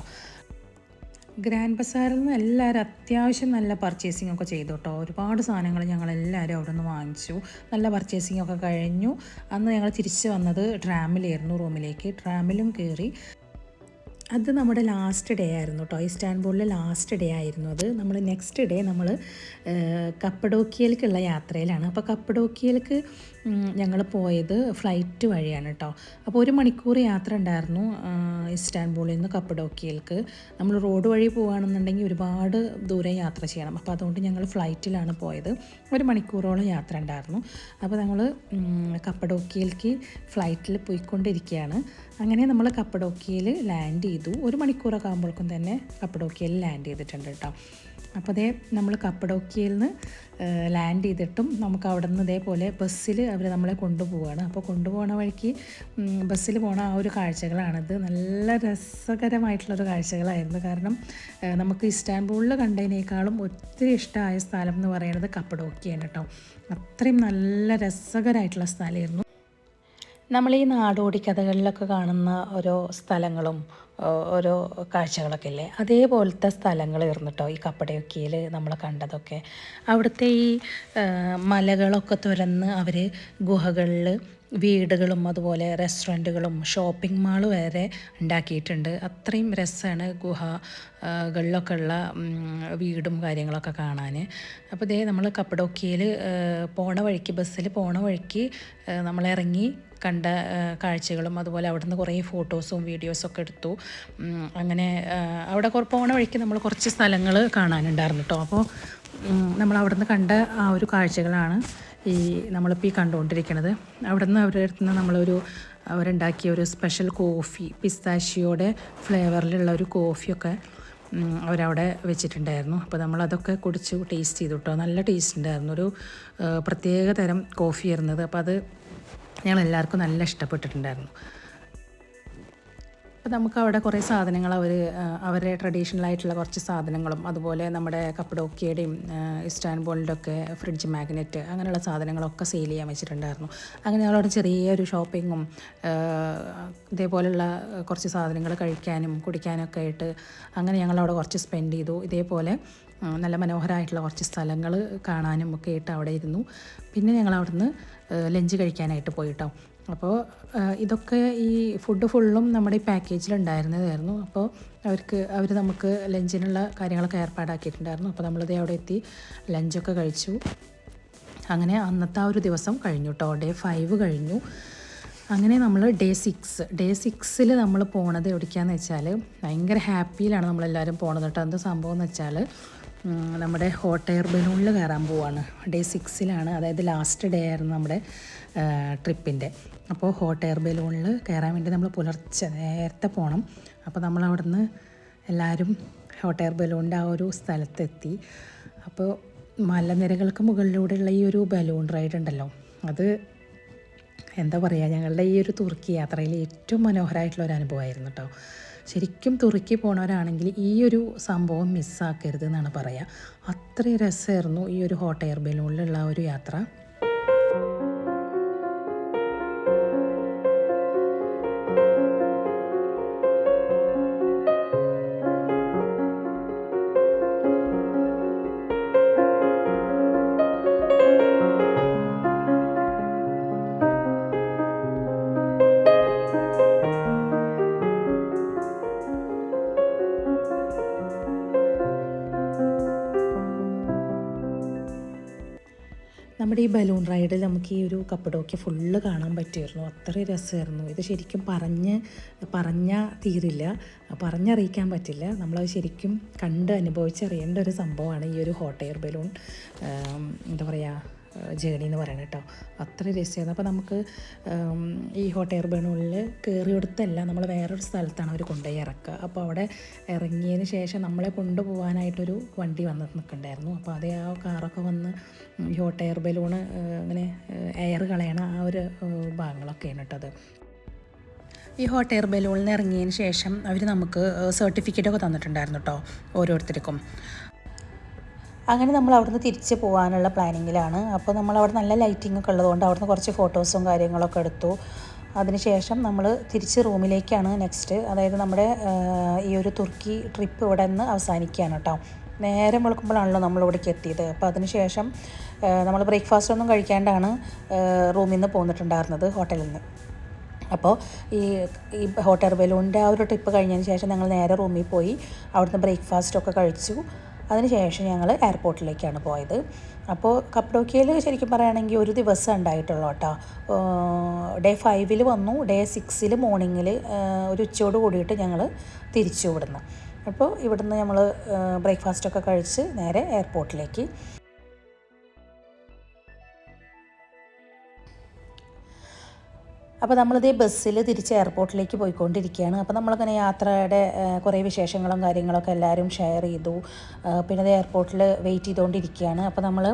ഗ്രാൻഡ് ബസാറിൽ നിന്ന് എല്ലാവരും അത്യാവശ്യം നല്ല പർച്ചേസിംഗ് ഒക്കെ ചെയ്തു കേട്ടോ ഒരുപാട് സാധനങ്ങൾ ഞങ്ങൾ എല്ലാവരും അവിടെ നിന്ന് വാങ്ങിച്ചു. നല്ല പർച്ചേസിംഗ് ഒക്കെ കഴിഞ്ഞു. അന്ന് ഞങ്ങൾ തിരിച്ച് വന്നത് ട്രാമിലായിരുന്നു റൂമിലേക്ക് ട്രാമിലും കയറി അത് നമ്മുടെ ലാസ്റ്റ് ഡേ ആയിരുന്നു കേട്ടോ ഇസ്റ്റാൻബുളിലെ ലാസ്റ്റ് ഡേ ആയിരുന്നു അത്. നമ്മൾ നെക്സ്റ്റ് ഡേ നമ്മൾ കപ്പഡോക്കിയയിലേക്കുള്ള യാത്രയിലാണ്. അപ്പോൾ കപ്പഡോക്കിയയിലേക്ക് ഞങ്ങൾ പോയത് ഫ്ലൈറ്റ് വഴിയാണ് കേട്ടോ അപ്പോൾ ഒരു മണിക്കൂർ യാത്ര ഉണ്ടായിരുന്നു ഇസ്റ്റാൻബുളിൽ നിന്ന് കപ്പഡോക്കിയയിലേക്ക്. നമ്മൾ റോഡ് വഴി പോകുകയാണെന്നുണ്ടെങ്കിൽ ഒരുപാട് ദൂരം യാത്ര ചെയ്യണം. അപ്പോൾ അതുകൊണ്ട് ഞങ്ങൾ ഫ്ലൈറ്റിലാണ് പോയത്. ഒരു മണിക്കൂറോളം യാത്ര ഉണ്ടായിരുന്നു. അപ്പോൾ ഞങ്ങൾ കപ്പഡോക്കിയയിലേക്ക് ഫ്ലൈറ്റിൽ പോയിക്കൊണ്ടിരിക്കുകയാണ്. അങ്ങനെ നമ്മൾ കപ്പഡോക്കിയയിൽ ലാൻഡ് ചെയ്തു. ഒരു മണിക്കൂറൊക്കെ ആകുമ്പോഴേക്കും തന്നെ കപ്പഡോക്കിയയിൽ ലാൻഡ് ചെയ്തിട്ടുണ്ട് കേട്ടോ. അപ്പോൾ അതേ നമ്മൾ കപ്പഡോക്കിയയിൽ നിന്ന് ലാൻഡ് ചെയ്തിട്ടും നമുക്ക് അവിടെ നിന്ന് ഇതേപോലെ ബസ്സിൽ അവർ നമ്മളെ കൊണ്ടുപോവുകയാണ് അപ്പോൾ കൊണ്ടുപോകുന്ന വഴിക്ക് ബസ്സിൽ പോണ ആ ഒരു കാഴ്ചകളാണിത്. നല്ല രസകരമായിട്ടുള്ളൊരു കാഴ്ചകളായിരുന്നു. കാരണം നമുക്ക് ഇസ്റ്റാൻബുളിൽ കണ്ടതിനേക്കാളും ഒത്തിരി ഇഷ്ടമായ സ്ഥലം എന്ന് പറയുന്നത് കപ്പഡോക്കിയാണ് കേട്ടോ. അത്രയും നല്ല രസകരമായിട്ടുള്ള സ്ഥലമായിരുന്നു. നമ്മൾ ഈ നാടോടി കഥകളിലൊക്കെ കാണുന്ന ഓരോ സ്ഥലങ്ങളും ഓരോ കാഴ്ചകളൊക്കെ ഇല്ലേ? അതേപോലത്തെ സ്ഥലങ്ങൾ കേട്ടോ ഈ കപ്പടയൊക്കെയിൽ നമ്മൾ കണ്ടതൊക്കെ. അവിടുത്തെ ഈ മലകളൊക്കെ തുരന്ന് അവർ ഗുഹകളിൽ വീടുകളും അതുപോലെ റെസ്റ്റോറന്റുകളും ഷോപ്പിംഗ് മാൾ വരെ ഉണ്ടാക്കിയിട്ടുണ്ട്. അത്രയും രസമാണ് ഗുഹ ആ, ഉള്ള വീടും കാര്യങ്ങളൊക്കെ കാണാൻ. അപ്പോൾ ഇതേ നമ്മൾ കപ്പടോക്കിയിൽ പോണ വഴിക്ക് ബസ്സിൽ പോണ വഴിക്ക് നമ്മളിറങ്ങി കണ്ട കാഴ്ചകളും അതുപോലെ അവിടുന്ന് കുറേ ഫോട്ടോസും വീഡിയോസൊക്കെ എടുത്തു. അങ്ങനെ അവിടെ പോണ വഴിക്ക് നമ്മൾ കുറച്ച് സ്ഥലങ്ങൾ കാണാനുണ്ടായിരുന്നു കേട്ടോ അപ്പോൾ നമ്മൾ അവിടുന്ന് കണ്ട ആ ഒരു കാഴ്ചകളാണ് ഈ നമ്മളിപ്പോൾ ഈ കണ്ടുകൊണ്ടിരിക്കുന്നത് അവിടുന്ന് അവരുടെ അടുത്ത് നിന്ന് നമ്മളൊരു അവരുണ്ടാക്കിയ ഒരു സ്പെഷ്യൽ കോഫി പിസ്താശിയോടെ ഫ്ലേവറിലുള്ള ഒരു കോഫിയൊക്കെ അവരവിടെ വെച്ചിട്ടുണ്ടായിരുന്നു. അപ്പോൾ നമ്മളതൊക്കെ കുടിച്ച് ടേസ്റ്റ് ചെയ്തു കേട്ടോ നല്ല ടേസ്റ്റ് ഉണ്ടായിരുന്നു. ഒരു പ്രത്യേക തരം കോഫി ആയിരുന്നത്. അപ്പോൾ അത് ഞങ്ങൾ എല്ലാവർക്കും നല്ല ഇഷ്ടപ്പെട്ടിട്ടുണ്ടായിരുന്നു. അപ്പോൾ നമുക്ക് അവിടെ കുറേ സാധനങ്ങൾ അവർ അവരുടെ ട്രഡീഷണൽ ആയിട്ടുള്ള കുറച്ച് സാധനങ്ങളും അതുപോലെ നമ്മുടെ കപ്പഡോക്കിയുടെയും ഇസ്റ്റാൻബോളിന്റെ ഒക്കെ ഫ്രിഡ്ജ് മാഗ്നറ്റ് അങ്ങനെയുള്ള സാധനങ്ങളൊക്കെ സെയിൽ ചെയ്യാൻ വെച്ചിട്ടുണ്ടായിരുന്നു. അങ്ങനെ ഞങ്ങളവിടെ ചെറിയൊരു ഷോപ്പിങ്ങും ഇതേപോലെയുള്ള കുറച്ച് സാധനങ്ങൾ കഴിക്കാനും കുടിക്കാനൊക്കെ ആയിട്ട് അങ്ങനെ ഞങ്ങളവിടെ കുറച്ച് സ്പെൻഡ് ചെയ്തു. ഇതേപോലെ നല്ല മനോഹരമായിട്ടുള്ള കുറച്ച് സ്ഥലങ്ങൾ കാണാനും ഒക്കെ ആയിട്ട് അവിടെ ഇരുന്നു. പിന്നെ ഞങ്ങൾ അവിടുന്ന് ലഞ്ച് കഴിക്കാനായിട്ട് പോയി കേട്ടോ അപ്പോൾ ഇതൊക്കെ ഈ ഫുഡ് ഫുള്ളും നമ്മുടെ ഈ പാക്കേജിൽ ഉണ്ടായിരുന്നതായിരുന്നു അപ്പോൾ അവർക്ക് അവർ നമുക്ക് ലഞ്ചിനുള്ള കാര്യങ്ങളൊക്കെ ഏർപ്പാടാക്കിയിട്ടുണ്ടായിരുന്നു. അപ്പോൾ നമ്മളിത് അവിടെ എത്തി ലഞ്ചൊക്കെ കഴിച്ചു. അങ്ങനെ അന്നത്തെ ആ ഒരു ദിവസം കഴിഞ്ഞു കേട്ടോ ഡേ ഫൈവ് കഴിഞ്ഞു. അങ്ങനെ നമ്മൾ ഡേ സിക്സ് ഡേ സിക്സിൽ നമ്മൾ പോണത് എവിടേക്കാന്ന് വെച്ചാൽ ഭയങ്കര ഹാപ്പിയിലാണ് നമ്മളെല്ലാവരും പോണത് കേട്ടോ എന്ത് സംഭവം എന്ന് വെച്ചാൽ നമ്മുടെ ഹോട്ട് എയർ ബലൂണിൽ കയറാൻ പോവാണ്. ഡേ സിക്സിലാണ് അതായത് ലാസ്റ്റ് ഡേ ആയിരുന്നു നമ്മുടെ ട്രിപ്പിന്റെ. അപ്പോൾ ഹോട്ട് എയർ ബലൂണിൽ കയറാൻ വേണ്ടി നമ്മൾ പുലർച്ചെ നേരത്തെ പോകണം. അപ്പോൾ നമ്മൾ അവിടുന്ന് എല്ലാവരും ഹോട്ട് എയർ ബലൂണിന്റെ ആ ഒരു സ്ഥലത്തെത്തി. അപ്പോൾ മലനിരകൾക്ക് മുകളിലൂടെയുള്ള ഈ ഒരു ബലൂൺ റൈഡ് ഉണ്ടല്ലോ അത് എന്താ പറയുക ഞങ്ങളുടെ ഈ ഒരു തുർക്കി യാത്രയിൽ ഏറ്റവും മനോഹരമായിട്ടുള്ള ഒരു അനുഭവമായിരുന്നു കേട്ടോ. ശരിക്കും തുറുക്കി പോണവരാണെങ്കിൽ ഈ ഒരു സംഭവം മിസ്സാക്കരുത് എന്നാണ് പറയുക. അത്രയും രസമായിരുന്നു ഈ ഒരു ഹോട്ട് എയർ ബലൂണിലുള്ള ഒരു യാത്ര. ബലൂൺ റൈഡിൽ നമുക്ക് ഈ ഒരു കപ്പടോക്കി ഫുള്ള് കാണാൻ പറ്റിയിരുന്നു. അത്രയും രസമായിരുന്നു. ഇത് ശരിക്കും പറഞ്ഞ് പറഞ്ഞാൽ തീരില്ല. പറഞ്ഞറിയിക്കാൻ പറ്റില്ല. നമ്മളത് ശരിക്കും കണ്ട് അനുഭവിച്ചറിയേണ്ട ഒരു സംഭവമാണ് ഈ ഒരു ഹോട്ട് എയർ ബലൂൺ എന്താ പറയുക ജേണി എന്ന് പറയുന്നത് കേട്ടോ അത്ര രസമായിരുന്നു. അപ്പോൾ നമുക്ക് ഈ ഹോട്ട് എയർ ബലൂണിൽ കയറിയെടുത്തല്ല നമ്മൾ വേറൊരു സ്ഥലത്താണ് അവർ കൊണ്ടുപോയി ഇറക്കുക. അപ്പോൾ അവിടെ ഇറങ്ങിയതിന് ശേഷം നമ്മളെ കൊണ്ടുപോകാനായിട്ടൊരു വണ്ടി വന്ന് നിൽക്കണ്ടായിരുന്നു. അപ്പോൾ അതേ ആ കാറൊക്കെ വന്ന് ഈ ഹോട്ട് എയർ ബലൂണ് ഇങ്ങനെ എയർ കളയണ ആ ഒരു ഭാഗങ്ങളൊക്കെയാണ് കേട്ടത് ഈ ഹോട്ട് എയർ ബലൂണിൽ ഇറങ്ങിയതിന് ശേഷം അവർ നമുക്ക് സർട്ടിഫിക്കറ്റൊക്കെ തന്നിട്ടുണ്ടായിരുന്നു കേട്ടോ ഓരോരുത്തർക്കും. അങ്ങനെ നമ്മൾ അവിടുന്ന് തിരിച്ച് പോകാനുള്ള പ്ലാനിങ്ങിലാണ് അപ്പോൾ നമ്മൾ അവിടെ നല്ല ലൈറ്റിംഗ് ഒക്കെ ഉള്ളതുകൊണ്ട് അവിടുന്ന് കുറച്ച് ഫോട്ടോസും കാര്യങ്ങളൊക്കെ എടുത്തു. അതിനുശേഷം നമ്മൾ തിരിച്ച് റൂമിലേക്കാണ് നെക്സ്റ്റ് അതായത് നമ്മുടെ ഈ ഒരു തുർക്കി ട്രിപ്പ് ഇവിടെ നിന്ന് അവസാനിക്കുകയാണ് കേട്ടോ. നേരം വെളുക്കുമ്പോഴാണല്ലോ നമ്മൾ ഇവിടേക്ക് എത്തിയത്. അപ്പോൾ അതിനുശേഷം നമ്മൾ ബ്രേക്ക്ഫാസ്റ്റ് ഒന്നും കഴിക്കാണ്ടാണ് റൂമിൽ നിന്ന് പോന്നിട്ടുണ്ടായിരുന്നത് ഹോട്ടലിൽ നിന്ന് അപ്പോൾ ഈ ഈ ഹോട്ടൽ ബലൂണിന്റെ ആ ഒരു ട്രിപ്പ് കഴിഞ്ഞതിന് ശേഷം ഞങ്ങൾ നേരെ റൂമിൽ പോയി. അവിടുന്ന് ബ്രേക്ക്ഫാസ്റ്റൊക്കെ കഴിച്ചു. അതിനുശേഷം ഞങ്ങൾ എയർപോർട്ടിലേക്കാണ് പോയത്. അപ്പോൾ കപ്പഡോക്കിയയിൽ ശരിക്കും പറയുകയാണെങ്കിൽ ഒരു ദിവസം ഉണ്ടായിട്ടുള്ളൂ കേട്ടോ. ഡേ ഫൈവിൽ വന്നു ഡേ സിക്സിൽ മോർണിംഗിൽ ഒരു ഉച്ചയോട് കൂടിയിട്ട് ഞങ്ങൾ തിരിച്ചു ഇവിടുന്ന്. അപ്പോൾ ഇവിടുന്ന് നമ്മൾ ബ്രേക്ക്ഫാസ്റ്റൊക്കെ കഴിച്ച് നേരെ എയർപോർട്ടിലേക്ക്. അപ്പോൾ നമ്മളിതേ ബസ്സിൽ തിരിച്ച് എയർപോർട്ടിലേക്ക് പോയിക്കൊണ്ടിരിക്കുകയാണ്. അപ്പോൾ നമ്മളിങ്ങനെ യാത്രയുടെ കുറേ വിശേഷങ്ങളും കാര്യങ്ങളൊക്കെ എല്ലാവരും ഷെയർ ചെയ്തു. പിന്നെ അത് എയർപോർട്ടിൽ വെയിറ്റ് ചെയ്തുകൊണ്ടിരിക്കുകയാണ് അപ്പോൾ നമ്മൾ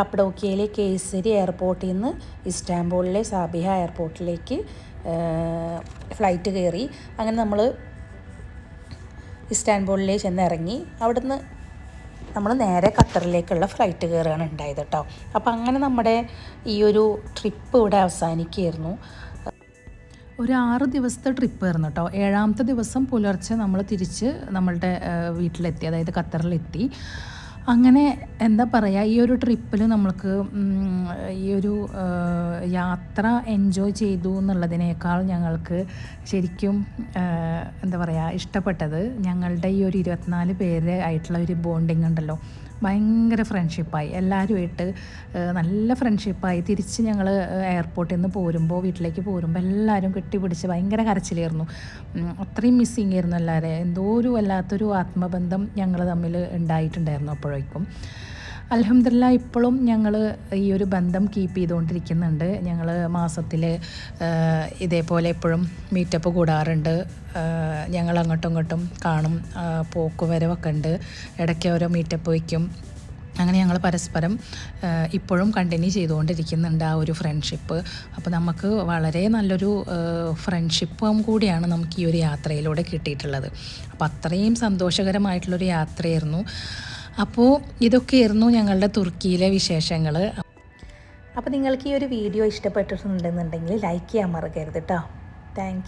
കപ്പഡോക്കിയയിലെ കേസരി എയർപോർട്ടിൽ നിന്ന് ഇസ്താംബൂളിലെ സാബിഹ എയർപോർട്ടിലേക്ക് ഫ്ലൈറ്റ് കയറി. അങ്ങനെ നമ്മൾ ഇസ്താൻബുളിലേക്ക് ചെന്ന് ഇറങ്ങി അവിടുന്ന് നമ്മൾ നേരെ ഖത്തറിലേക്കുള്ള ഫ്ലൈറ്റ് കയറുകയാണ് ഉണ്ടായത് കേട്ടോ അപ്പോൾ അങ്ങനെ നമ്മുടെ ഈ ഒരു ട്രിപ്പ് ഇവിടെ അവസാനിക്കുകയായിരുന്നു. ഒരു ആറ് ദിവസത്തെ ട്രിപ്പ് ആയിരുന്നു കേട്ടോ ഏഴാമത്തെ ദിവസം പുലർച്ചെ നമ്മൾ തിരിച്ച് നമ്മളുടെ വീട്ടിലെത്തി അതായത് ഖത്തറിലെത്തി. അങ്ങനെ എന്താ പറയുക ഈ ഒരു ട്രിപ്പിൽ നമ്മൾക്ക് ഈ ഒരു യാത്ര എൻജോയ് ചെയ്തു എന്നുള്ളതിനേക്കാൾ ഞങ്ങൾക്ക് ശരിക്കും എന്താ പറയുക ഇഷ്ടപ്പെട്ടത് ഞങ്ങളുടെ ഈ ഒരു ഇരുപത്തിനാല് പേര് ആയിട്ടുള്ള ഒരു ബോണ്ടിങ് ഉണ്ടല്ലോ. ഭയങ്കര ഫ്രണ്ട്ഷിപ്പായി എല്ലാവരുമായിട്ട് നല്ല ഫ്രണ്ട്ഷിപ്പായി തിരിച്ച് ഞങ്ങൾ എയർപോർട്ടിൽ നിന്ന് പോരുമ്പോൾ വീട്ടിലേക്ക് പോരുമ്പോൾ എല്ലാവരും കെട്ടിപ്പിടിച്ച് ഭയങ്കര കരച്ചിലായിരുന്നു. അത്രയും മിസ്സിങ് ആയിരുന്നു എല്ലാവരെയും എന്തോ ഒരു വല്ലാത്തൊരു ആത്മബന്ധം ഞങ്ങൾ തമ്മിൽ ഉണ്ടായിട്ടുണ്ടായിരുന്നു അപ്പോഴേക്കും. അലഹമില്ല ഇപ്പോഴും ഞങ്ങൾ ഈ ഒരു ബന്ധം കീപ്പ് ചെയ്തുകൊണ്ടിരിക്കുന്നുണ്ട്. ഞങ്ങൾ മാസത്തിൽ ഇതേപോലെ എപ്പോഴും മീറ്റപ്പ് കൂടാറുണ്ട്. ഞങ്ങൾ അങ്ങോട്ടും ഇങ്ങോട്ടും കാണും പോക്ക് വരവൊക്കെ ഉണ്ട്. ഇടയ്ക്ക് ഓരോ മീറ്റപ്പ് വയ്ക്കും അങ്ങനെ ഞങ്ങൾ പരസ്പരം ഇപ്പോഴും കണ്ടിന്യൂ ചെയ്തുകൊണ്ടിരിക്കുന്നുണ്ട് ആ ഒരു ഫ്രണ്ട്ഷിപ്പ് അപ്പോൾ നമുക്ക് വളരെ നല്ലൊരു ഫ്രണ്ട്ഷിപ്പും കൂടിയാണ് നമുക്ക് ഈ ഒരു യാത്രയിലൂടെ കിട്ടിയിട്ടുള്ളത്. അപ്പോൾ അത്രയും സന്തോഷകരമായിട്ടുള്ളൊരു യാത്രയായിരുന്നു. അപ്പോൾ ഇതൊക്കെയായിരുന്നു ഞങ്ങളുടെ തുർക്കിയിലെ വിശേഷങ്ങൾ അപ്പോൾ നിങ്ങൾക്ക് ഈ ഒരു വീഡിയോ ഇഷ്ടപ്പെട്ടിട്ടുണ്ടെന്നുണ്ടെങ്കിൽ ലൈക്ക് ചെയ്യാൻ മറക്കരുത് കേട്ടോ താങ്ക്